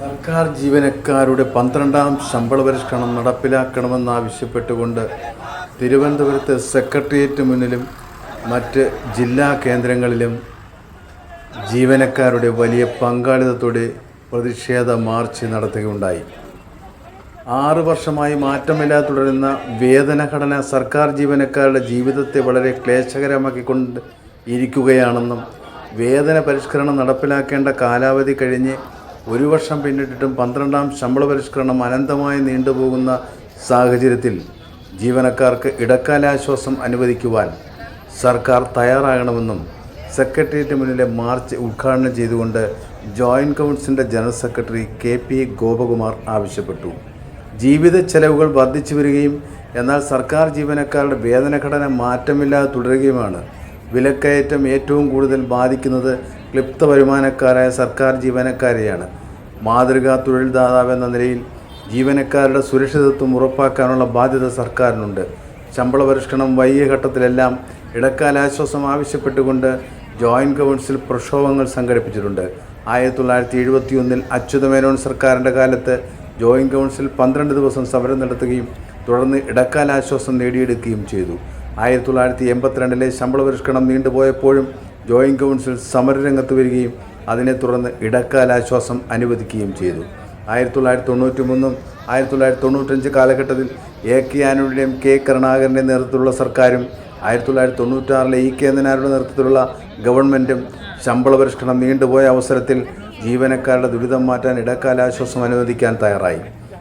സർക്കാർ ജീവനക്കാരുടെ പന്ത്രണ്ടാം ശമ്പള പരിഷ്കരണം നടപ്പിലാക്കണമെന്നാവശ്യപ്പെട്ടുകൊണ്ട് തിരുവനന്തപുരത്ത് സെക്രട്ടേറിയറ്റ് മുന്നിലും മറ്റ് ജില്ലാ കേന്ദ്രങ്ങളിലും ജീവനക്കാരുടെ വലിയ പങ്കാളിത്തത്തോടെ പ്രതിഷേധ മാർച്ച് നടത്തുകയുണ്ടായി. ആറ് വർഷമായി മാറ്റമില്ലാതെ തുടരുന്ന വേതനഘടന സർക്കാർ ജീവനക്കാരുടെ ജീവിതത്തെ വളരെ ക്ലേശകരമാക്കിക്കൊണ്ട് ഇരിക്കുകയാണെന്നും വേതന പരിഷ്കരണം നടപ്പിലാക്കേണ്ട കാലാവധി കഴിഞ്ഞ് ഒരു വർഷം പിന്നിട്ടിട്ടും പന്ത്രണ്ടാം ശമ്പള പരിഷ്കരണം അനന്തമായി നീണ്ടുപോകുന്ന സാഹചര്യത്തിൽ ജീവനക്കാർക്ക് ഇടക്കാലാശ്വാസം അനുവദിക്കുവാൻ സർക്കാർ തയ്യാറാകണമെന്നും സെക്രട്ടേറിയറ്റ് മുന്നിലെ മാർച്ച് ഉദ്ഘാടനം ചെയ്തുകൊണ്ട് ജോയിന്റ് കൗൺസിലിന്റെ general secretary K P Gopakumar ആവശ്യപ്പെട്ടു. ജീവിത ചെലവുകൾ വർദ്ധിച്ചു വരികയും എന്നാൽ സർക്കാർ ജീവനക്കാരുടെ വേതനഘടന മാറ്റമില്ലാതെ തുടരുകയുമാണ് വിലക്കയറ്റം ഏറ്റവും കൂടുതൽ ബാധിക്കുന്നത് ക്ലിപ്ത വരുമാനക്കാരായ സർക്കാർ ജീവനക്കാരെയാണ്. മാതൃകാ തൊഴിൽദാതാവ് എന്ന നിലയിൽ ജീവനക്കാരുടെ സുരക്ഷിതത്വം ഉറപ്പാക്കാനുള്ള ബാധ്യത സർക്കാരിനുണ്ട്. ശമ്പള പരിഷ്കരണം വൈകിയ ഘട്ടത്തിലെല്ലാം ഇടക്കാലാശ്വാസം ആവശ്യപ്പെട്ടുകൊണ്ട് ജോയിന്റ് കൗൺസിൽ പ്രക്ഷോഭങ്ങൾ സംഘടിപ്പിച്ചിട്ടുണ്ട്. ആയിരത്തി തൊള്ളായിരത്തി ഒന്നിൽ അച്യുതമേനോൻ സർക്കാരിന്റെ കാലത്ത് ജോയിന്റ് കൗൺസിൽ പന്ത്രണ്ട് ദിവസം സമരം നടത്തുകയും തുടർന്ന് ഇടക്കാലാശ്വാസം നേടിയെടുക്കുകയും ചെയ്തു. ആയിരത്തി തൊള്ളായിരത്തി എൺപത്തിരണ്ടിലെ ശമ്പള പരിഷ്കരണം നീണ്ടുപോയപ്പോഴും ജോയിന്റ് കൗൺസിൽ സമരരംഗത്ത് വരികയും അതിനെ തുടർന്ന് ഇടക്കാലാശ്വാസം അനുവദിക്കുകയും ചെയ്തു. ആയിരത്തി തൊള്ളായിരത്തി തൊണ്ണൂറ്റി മൂന്നും ആയിരത്തി തൊള്ളായിരത്തി തൊണ്ണൂറ്റഞ്ച് കാലഘട്ടത്തിൽ എ കെ ആനുടെയും കെ കരുണാകരന്റെ നേതൃത്വത്തിലുള്ള സർക്കാരും ആയിരത്തി തൊള്ളായിരത്തി തൊണ്ണൂറ്റാറിലെ ഇ കെ നായരുടെ നേതൃത്വത്തിലുള്ള ഗവൺമെന്റും ശമ്പള പരിഷ്കരണം നീണ്ടുപോയ അവസരത്തിൽ ജീവനക്കാരുടെ ദുരിതം മാറ്റാൻ ഇടക്കാലാശ്വാസം അനുവദിക്കാൻ തയ്യാറായി.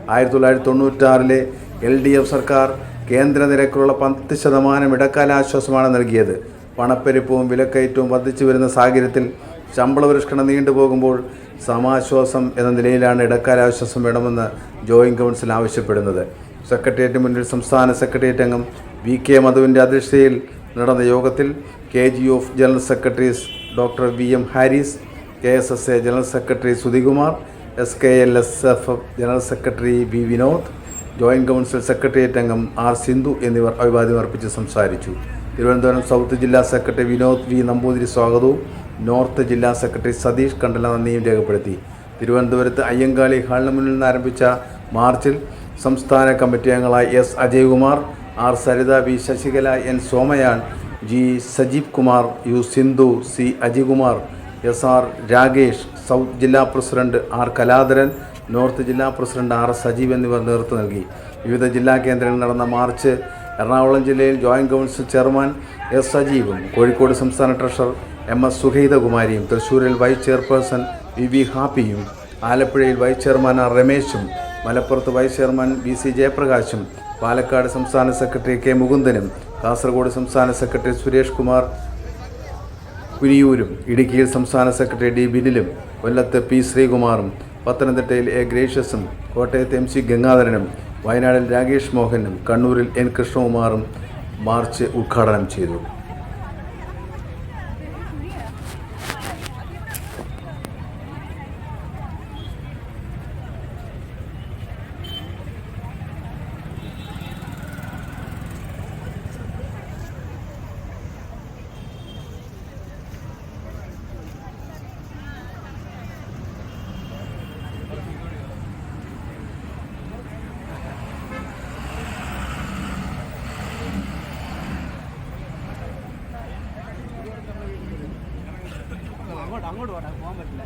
ആയിരത്തി തൊള്ളായിരത്തി തൊണ്ണൂറ്റാറിലെ എൽ ഡി എഫ് സർക്കാർ കേന്ദ്ര നിരക്കിലുള്ള പത്ത് ശതമാനം ഇടക്കാലാശ്വാസമാണ് നൽകിയത്. പണപ്പെരുപ്പവും വിലക്കയറ്റവും വർദ്ധിച്ചു വരുന്ന സാഹചര്യത്തിൽ ശമ്പള പരിഷ്കരണം നീണ്ടുപോകുമ്പോൾ സമാശ്വാസം എന്ന നിലയിലാണ് ഇടക്കാലാശ്വാസം വേണമെന്ന് ജോയിന്റ് കൗൺസിൽ ആവശ്യപ്പെടുന്നത്. സെക്രട്ടേറിയറ്റ് മുന്നിൽ സംസ്ഥാന സെക്രട്ടേറിയറ്റ് അംഗം വി കെ മധുവിന്റെ അധ്യക്ഷതയിൽ നടന്ന യോഗത്തിൽ K G of general secretaries doctor V M Haris K S S A general secretary Sudhikumar S K L S F general secretary V Vinod joint council secretariat അംഗം R Sindhu എന്നിവർ അഭിവാദ്യം അർപ്പിച്ച് സംസാരിച്ചു. Thiruvananthapuram south ജില്ലാ സെക്രട്ടറി വിനോദ് വി നമ്പൂതിരി സ്വാഗതവും. North ജില്ലാ secretary Satheesh Kandala നന്ദിയും രേഖപ്പെടുത്തി. തിരുവനന്തപുരത്ത് അയ്യങ്കാളി ഹാളിന് മുന്നിൽ നിന്ന് ആരംഭിച്ച മാർച്ചിൽ സംസ്ഥാന കമ്മിറ്റി അംഗങ്ങളായ S Ajaykumar R Saritha V Sasikala N Somayan G Sajeev Kumar U Sindhu C Ajikumar S R Rakesh south ജില്ലാ പ്രസിഡന്റ് ആർ കലാധരൻ നോർത്ത് ജില്ലാ പ്രസിഡന്റ് ആർ സജീവ് എന്നിവർ നേതൃത്വം നൽകി. വിവിധ ജില്ലാ കേന്ദ്രങ്ങളിൽ നടന്ന മാർച്ച് എറണാകുളം ജില്ലയിൽ ജോയിന്റ് കൗൺസിൽ ചെയർമാൻ എസ് സജീവും കോഴിക്കോട് സംസ്ഥാന ട്രഷറർ എം എസ് സുഹൈതകുമാരിയും തൃശ്ശൂരിൽ വൈസ് ചെയർപേഴ്സൺ വി വി ഹാപ്പിയും ആലപ്പുഴയിൽ വൈസ് ചെയർമാൻ ആർ രമേശും മലപ്പുറത്ത് വൈസ് ചെയർമാൻ വി സി ജയപ്രകാശും പാലക്കാട് സംസ്ഥാന സെക്രട്ടറി കെ മുകുന്ദനും കാസർഗോഡ് സംസ്ഥാന സെക്രട്ടറി സുരേഷ് കുമാർ കുരിയൂരും ഇടുക്കിയിൽ സംസ്ഥാന സെക്രട്ടറി ഡി ബിനിലും കൊല്ലത്ത് പി ശ്രീകുമാറും പത്തനംതിട്ടയിൽ എ ഗ്രേഷ്യസും കോട്ടയത്ത് എം സി ഗംഗാധരനും വയനാടിൽ രാകേഷ് മോഹനും കണ്ണൂരിൽ എൻ കൃഷ്ണകുമാറും മാർച്ച് ഉദ്ഘാടനം ചെയ്തു. അങ്ങോട്ട് അങ്ങോട്ട് പോട്ടെ പോകാൻ പറ്റില്ല.